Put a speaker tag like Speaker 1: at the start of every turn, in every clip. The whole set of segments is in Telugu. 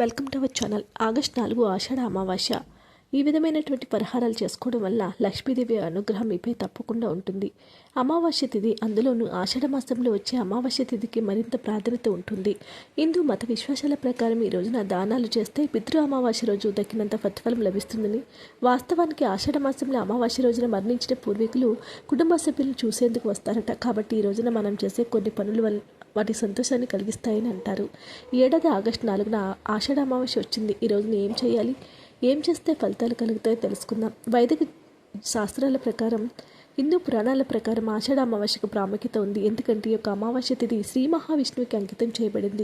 Speaker 1: Welcome to our channel. August నాలుగు ఆషాఢ అమావాస్య. ఈ విధమైనటువంటి పరిహారాలు చేసుకోవడం వల్ల లక్ష్మీదేవి అనుగ్రహం మీపై తప్పకుండా ఉంటుంది. అమావాస్య తిథి అందులోనూ ఆషాఢ మాసంలో వచ్చే అమావాస్య తిథికి మరింత ప్రాధాన్యత ఉంటుంది. హిందూ మత విశ్వాసాల ప్రకారం ఈ రోజున దానాలు చేస్తే పితృ అమావాస్య రోజు దక్కినంత ప్రతిఫలం లభిస్తుందని వాస్తవానికి ఆషాఢ మాసంలో అమావాస్య రోజున మరణించిన పూర్వీకులు కుటుంబ సభ్యులను చూసేందుకు వస్తారట. కాబట్టి ఈ రోజున మనం చేసే కొన్ని పనుల వల్ల వాటి సంతోషాన్ని కలిగిస్తాయని అంటారు. ఈ ఏడాది ఆగస్టు నాలుగున ఆషాఢ అమావాస్య వచ్చింది. ఈ రోజున ఏం చేయాలి? ఏం చేస్తే ఫలితాలు కలుగుతాయో తెలుసుకుందాం. వైదిక శాస్త్రాల ప్రకారం హిందూ పురాణాల ప్రకారం ఆషాఢ అమావాస్యకు ప్రాముఖ్యత ఉంది. ఎందుకంటే ఈ యొక్క అమావాస్య తిథి శ్రీ మహావిష్ణువుకి అంకితం చేయబడింది.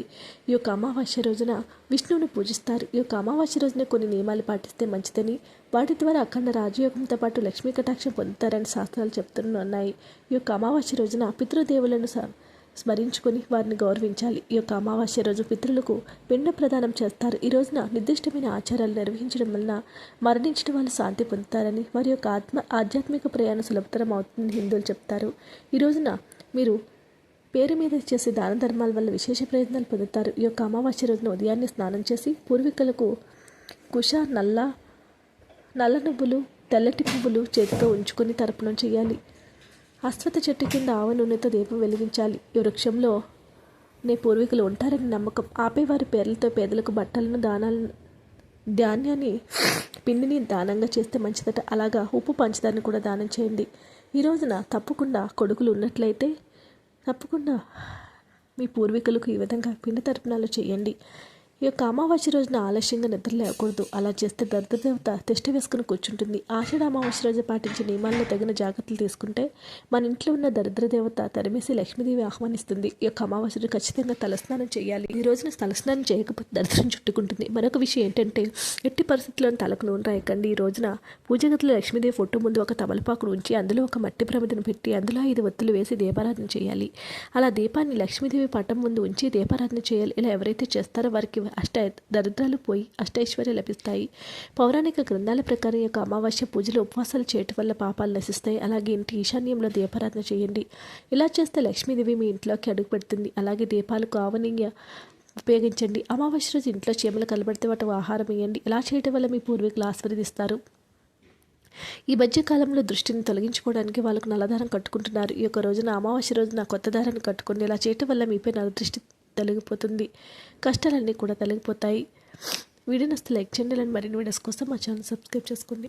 Speaker 1: ఈ యొక్క అమావాస్య రోజున విష్ణువుని పూజిస్తారు. ఈ యొక్క అమావాస్య రోజున కొన్ని నియమాలు పాటిస్తే మంచిదని వాటి ద్వారా అఖండ రాజయోగంతో పాటు లక్ష్మీ కటాక్షం పొందుతారని శాస్త్రాలు చెప్తున్నాయి ఈ యొక్క అమావాస్య రోజున పితృదేవులను స- స్మరించుకొని వారిని గౌరవించాలి. ఈ యొక్క అమావాస్య రోజు పితృలకు పిండ ప్రదానం చేస్తారు. ఈ రోజున నిర్దిష్టమైన ఆచారాలు నిర్వహించడం వలన మరణించిన వాళ్ళు శాంతి పొందుతారని వారి యొక్క ఆత్మ ఆధ్యాత్మిక ప్రయాణం సులభతరం అవుతుందని హిందువులు చెప్తారు. ఈ రోజున మీరు పేరు మీద చేసే దాన ధర్మాల వల్ల విశేష ప్రయత్నాలు పొందుతారు. ఈ యొక్క అమావాస్య రోజున ఉదయాన్నే స్నానం చేసి పూర్వీకులకు కుష నల్ల నల్ల నువ్వులు తెల్లటి పువ్వులు చేతితో ఉంచుకొని తర్పణం చేయాలి. అశ్వత చెట్టు కింద ఆవ నూనెతో దీపం వెలిగించాలి. ఈ వృక్షంలో నే పూర్వీకులు ఉంటారని నమ్మకం. ఆపేవారి పేర్లతో పేదలకు బట్టలను దానాలను ధాన్యాన్ని పిండిని దానంగా చేస్తే మంచిదట. అలాగా ఉప్పు పంచదాన్ని కూడా దానం చేయండి. ఈ రోజున తప్పకుండా కొడుకులు ఉన్నట్లయితే తప్పకుండా మీ పూర్వీకులకు ఈ విధంగా పిండి తర్పణాలు చేయండి. ఈ యొక్క అమావాస్య రోజున ఆలస్యంగా నిద్ర లేకూడదు. అలా చేస్తే దరిద్రదేవత తిష్ట వేసుకుని కూర్చుంటుంది. ఆషాఢ అమావాస్య రోజు పాటించే నియమాల్లో తగిన జాగ్రత్తలు తీసుకుంటే మన ఇంట్లో ఉన్న దరిద్రదేవత తరిమేసి లక్ష్మీదేవి ఆహ్వానిస్తుంది. ఈ యొక్క అమావాస్య రోజు ఖచ్చితంగా తలస్నానం చేయాలి. ఈ రోజున తలస్నానం చేయకపోతే దరిద్రం చుట్టుకుంటుంది. మరొక విషయం ఏంటంటే ఎట్టి పరిస్థితుల్లో తలకు నూనె రాయకండి. ఈ రోజున పూజగతిలో లక్ష్మీదేవి ఫోటో ముందు ఒక తమలపాకును ఉంచి అందులో ఒక మట్టి ప్రమిదను పెట్టి అందులో ఐదు ఒత్తులు వేసి దీపారాధన చేయాలి. అలా దీపాన్ని లక్ష్మీదేవి పటం ముందు ఉంచి దీపారాధన చేయాలి. ఇలా ఎవరైతే చేస్తారో వారికి అష్ట దరిద్రాలు పోయి అష్టైశ్వర్యం లభిస్తాయి. పౌరాణిక గ్రంథాల ప్రకారం యొక్క అమావాస్య పూజలు ఉపవాసాలు చేయటం వల్ల పాపాలు నశిస్తాయి. అలాగే ఇంటి ఈశాన్యంలో దీపారాధన చేయండి. ఇలా చేస్తే లక్ష్మీదేవి మీ ఇంట్లోకి అడుగు పెడుతుంది. అలాగే దీపాలకు ఆవనీయ ఉపయోగించండి. అమావాస్య రోజు ఇంట్లో చీమలు కలబడితే వాటి ఆహారం ఇవ్వండి ఇలా చేయటం వల్ల మీ పూర్వీకులు ఆస్వాదిస్తారు ఈ మధ్యకాలంలో దృష్టిని తొలగించుకోవడానికి వాళ్ళకు నల్లదారం కట్టుకుంటున్నారు. ఈ యొక్క రోజున అమావాస్య రోజున కొత్త దారాన్ని కట్టుకుని ఇలా చేయటం వల్ల మీపై నల్ల దృష్టి తొలగిపోతుంది. కష్టాలన్నీ కూడా తొలగిపోతాయి. వీడియో నస్తే లైక్ చేయండి. ఇలాంటి మరిన్ని వీడియోస్ కోసం మా ఛానల్ సబ్స్క్రైబ్ చేసుకోండి.